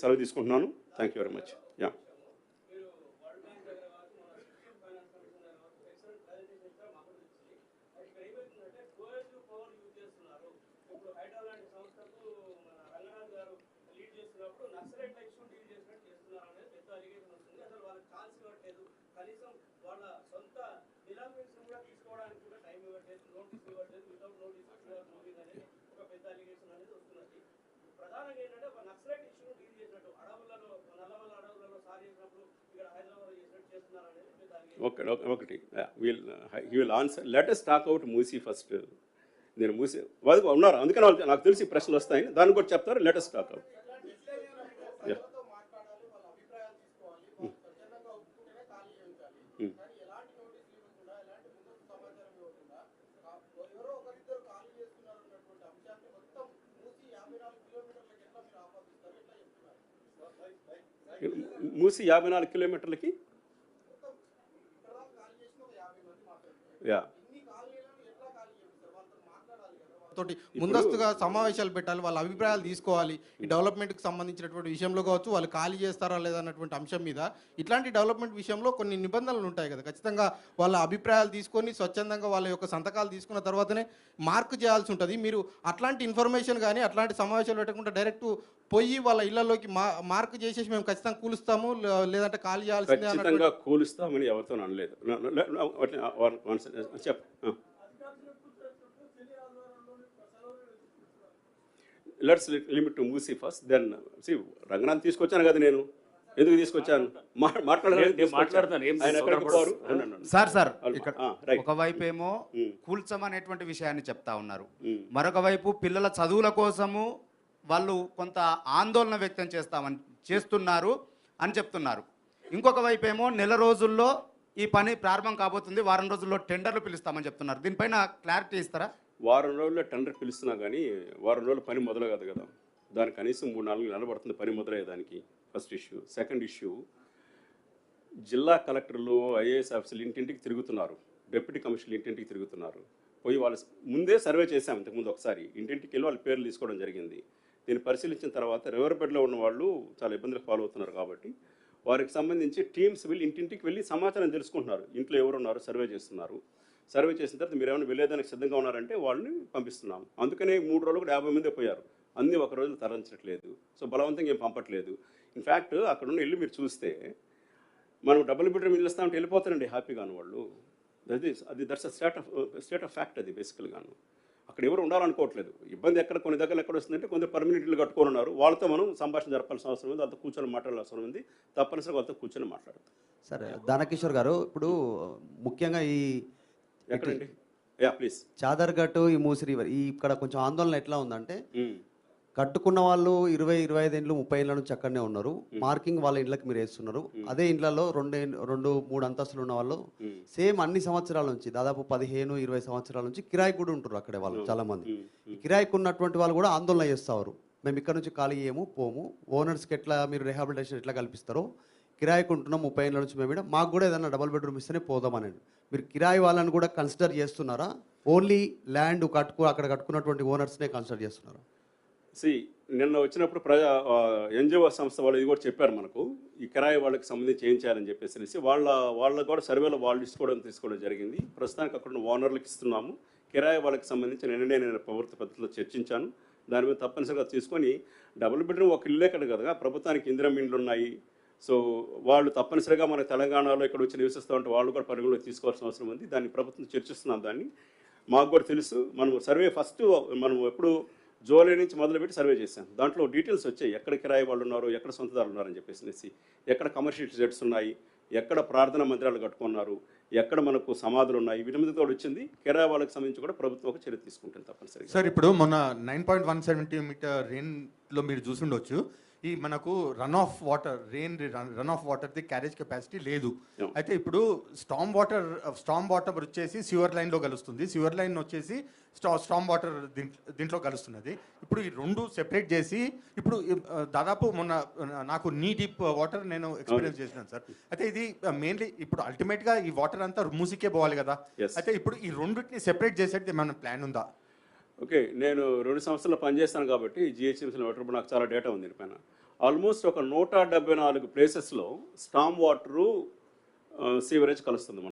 సెలవు తీసుకుంటున్నాను. Thank you very much యా కనీసం వాళ్ళ సొంత బిలాంగింగ్స్ ఒకటి. ఒకటి will he will answer latest talk out Musi first నేను మూసి వాళ్ళు ఉన్నారు. అందుకని వాళ్ళు నాకు తెలిసి ప్రశ్నలు వస్తాయని దాన్ని కూడా చెప్తారు. లెటెస్ట్ టాక్ అవుట్ యా యాభై నాలుగు కిలోమీటర్లకి Yeah. తోటి ముందస్తుగా సమావేశాలు పెట్టాలి వాళ్ళ అభిప్రాయాలు తీసుకోవాలి. ఈ డెవలప్మెంట్కి సంబంధించినటువంటి విషయంలో కావచ్చు వాళ్ళు ఖాళీ చేస్తారా లేదా అన్నటువంటి అంశం మీద ఇట్లాంటి డెవలప్మెంట్ విషయంలో కొన్ని నిబంధనలు ఉంటాయి కదా. ఖచ్చితంగా వాళ్ళ అభిప్రాయాలు తీసుకొని స్వచ్ఛందంగా వాళ్ళ యొక్క సంతకాలు తీసుకున్న తర్వాతనే మార్క్ చేయాల్సి ఉంటుంది. మీరు అట్లాంటి ఇన్ఫర్మేషన్ కానీ అట్లాంటి సమావేశాలు పెట్టకుండా డైరెక్ట్ పోయి వాళ్ళ ఇళ్ళలోకి మా మార్క్ చేసేసి మేము ఖచ్చితంగా కూలుస్తాము లేదంటే ఖాళీ చేయాల్సిందే కూలుస్తామని ఎవరితో అనలేదు. చెప్పు. Let's limit to Musi first then see Ranganath తీసుకొచ్చాను కదా నేను ఎందుకు తీసుకొచ్చాను. మాట్లాడతాను. Sir sir. ఒకవైపు ఏమో. కూల్చమనేటువంటి విషయాన్ని చెప్తా ఉన్నారు. మరొక వైపు పిల్లల చదువుల కోసము వాళ్ళు కొంత ఆందోళన వ్యక్తం చేస్తామని చేస్తున్నారు అని చెప్తున్నారు ఇంకొక వైపు ఏమో నెల రోజుల్లో ఈ పని ప్రారంభం కాబోతుంది వారం రోజుల్లో టెండర్లు పిలుస్తామని చెప్తున్నారు దీనిపైన క్లారిటీ ఇస్తారా వారం రోజుల్లో టెండర్ పిలుస్తున్నా కానీ వారం రోజుల పని మొదలు కాదు. కదా దానికి కనీసం మూడు నాలుగు నెలలు పడుతుంది పని మొదలయ్యేదానికి. First issue. సెకండ్ ఇష్యూ జిల్లా కలెక్టర్లు ఐఏఎస్ ఆఫీసులు ఇంటింటికి తిరుగుతున్నారు. డిప్యూటీ కమిషనర్లు ఇంటింటికి తిరుగుతున్నారు. పోయి వాళ్ళ ముందే సర్వే చేశాం ఇంతకుముందు ఒకసారి. ఇంటింటికి వెళ్ళి వాళ్ళ పేర్లు తీసుకోవడం జరిగింది. దీన్ని పరిశీలించిన తర్వాత రివర్ బెడ్లో ఉన్న వాళ్ళు చాలా ఇబ్బందులు ఫాలో అవుతున్నారు కాబట్టి వారికి సంబంధించి టీమ్స్ వెళ్ళి ఇంటింటికి వెళ్ళి సమాచారం తెలుసుకుంటున్నారు. ఇంట్లో ఎవరు ఉన్నారు సర్వే చేస్తున్నారు. సర్వే చేసిన తర్వాత మీరు ఏమైనా వెళ్ళేదానికి సిద్ధంగా ఉన్నారంటే వాళ్ళని పంపిస్తున్నాం అందుకనే మూడు రోజులు కూడా యాభై మంది పోయారు. అన్నీ ఒక రోజు తరలించట్లేదు. సో బలవంతంగా ఏం పంపట్లేదు. ఇన్ఫ్యాక్ట్ అక్కడ ఉన్న ఇల్లు మీరు చూస్తే మనం డబుల్ బెడ్రూమ్ ఇల్లు ఇస్తామంటే వెళ్ళిపోతారండి హ్యాపీగాను వాళ్ళు. అది అది that's a state of state of fact అది బేసికల్గాను. అక్కడ ఎవరు ఉండాలనుకోవట్లేదు. ఇబ్బంది ఎక్కడ కొన్ని దగ్గర ఎక్కడ వస్తుందంటే కొంత పర్మనెంట్ ఇల్లు కట్టుకొని ఉన్నారు. వాళ్ళతో మనం సంభాషణ జరపాల్సిన అవసరం ఉంది. వాళ్ళతో కూర్చొని మాట్లాడాల్సిన అవసరం ఉంది. తప్పనిసరిగా వాళ్ళతో కూర్చొని మాట్లాడతాం. సరే దానకిషోర్ గారు ఇప్పుడు ముఖ్యంగా ఈ ఎక్కడండి? Yeah please. చాదర్ఘట్ ఈ మూసి రివర్. ఈ ఇక్కడ కొంచెం ఆందోళన ఎట్లా ఉందంటే కట్టుకున్న వాళ్ళు ఇరవై ఇరవై ఐదు ఏళ్ళు ముప్పై ఏళ్ళ నుంచి అక్కడనే ఉన్నారు. మార్కింగ్ వాళ్ళ ఇండ్లకి మీరు వేస్తున్నారు. అదే ఇండ్లలో రెండు రెండు మూడు అంతస్తులు ఉన్న వాళ్ళు సేమ్ అన్ని సంవత్సరాల నుంచి దాదాపు పదిహేను ఇరవై సంవత్సరాల నుంచి కిరాయి కూడా ఉంటారు అక్కడే వాళ్ళు చాలా మంది ఈ కిరాయికి ఉన్నటువంటి వాళ్ళు కూడా ఆందోళన చేస్తారు మేము ఇక్కడ నుంచి ఖాళీ చేయము పోము. ఓనర్స్కి ఎట్లా మీరు రిహాబిలిటేషన్ ఎట్లా కల్పిస్తారో కిరాయికి ఉంటున్నాం ముప్పై ఏళ్ళ నుంచి మేము మాకు కూడా ఏదైనా డబల్ బెడ్రూమ్ ఇస్తేనే పోదామని మీరు కిరాయి వాళ్ళని కూడా కన్సిడర్ చేస్తున్నారా? ఓన్లీ ల్యాండ్ కట్టుకు అక్కడ కట్టుకున్నటువంటి ఓనర్స్నే కన్సిడర్ చేస్తున్నారా? సి నిన్న వచ్చినప్పుడు ప్రజా ఎన్జిఓ సంస్థ వాళ్ళు ఇది కూడా చెప్పారు మనకు ఈ కిరాయి వాళ్ళకి సంబంధించి ఏం చేయాలని చెప్పేసి వాళ్ళ వాళ్ళ కూడా సర్వేలో వాళ్ళు తీసుకోవడం తీసుకోవడం జరిగింది. ప్రస్తుతానికి అక్కడ ఉన్న ఓనర్లకు ఇస్తున్నాము. కిరాయి వాళ్ళకి సంబంధించి నిన్ననే నేను ప్రభుత్వ పద్ధతిలో చర్చించాను. దాని మీద తప్పనిసరిగా తీసుకొని డబుల్ బెడ్రూమ్ ఒక ఇల్లే కదా కదా ప్రభుత్వానికి ఇందిరం ఇండ్లు ఉన్నాయి. సో వాళ్ళు తప్పనిసరిగా మన తెలంగాణలో ఇక్కడ వచ్చి నివసిస్తూ ఉంటే వాళ్ళు కూడా పరిగణలో తీసుకోవాల్సిన అవసరం ఉంది. దాన్ని ప్రభుత్వం చర్చిస్తున్నాం దాన్ని. మాకు కూడా తెలుసు మనం సర్వే ఫస్ట్ మనం ఎప్పుడు జూలై నుంచి మొదలుపెట్టి సర్వే చేశాం. దాంట్లో డీటెయిల్స్ వచ్చాయి. ఎక్కడ కిరాయి వాళ్ళు ఉన్నారు ఎక్కడ సొంతదారులు ఉన్నారని చెప్పేసి ఎక్కడ కమర్షియల్ జెట్స్ ఉన్నాయి ఎక్కడ ప్రార్థనా మందిరాలు కట్టుకున్నారు ఎక్కడ మనకు సమాధులు ఉన్నాయి వీటి మీద కూడా వచ్చింది. కిరాయి వాళ్ళకి సంబంధించి కూడా ప్రభుత్వం ఒక చర్య తీసుకుంటుంది తప్పనిసరిగా. సార్ ఇప్పుడు మొన్న nine point one seventy meter రెయిన్లో మీరు చూసుండొచ్చు. ఈ మనకు run off water rain run off వాటర్ది carriage capacity లేదు. అయితే ఇప్పుడు స్టామ్ వాటర్ స్టామ్ వాటర్ వచ్చేసి సివర్ లైన్లో కలుస్తుంది. సివర్ లైన్ వచ్చేసి స్టా స్టామ్ వాటర్ దీంట్లో కలుస్తున్నది. ఇప్పుడు ఈ రెండు సెపరేట్ చేసి ఇప్పుడు దాదాపు మొన్న నాకు నీ డీప్ వాటర్ నేను ఎక్స్పీరియన్స్ చేసినాను సార్. అయితే ఇది మెయిన్లీ ఇప్పుడు అల్టిమేట్గా ఈ వాటర్ అంతా మూసికే పోవాలి కదా. అయితే ఇప్పుడు ఈ రెండింటిని సెపరేట్ చేసేది ఏమైనా ప్లాన్ ఉందా? ఓకే నేను రెండు సంవత్సరాలు పనిచేస్తాను కాబట్టి జిహెచ్ఎంసీలో పెట్టినప్పుడు నాకు చాలా డేటా ఉంది పైన. ఆల్మోస్ట్ ఒక నూట డెబ్బై నాలుగు ప్లేసెస్లో స్టామ్ వాటరు సీవరేజ్ కలుస్తుంది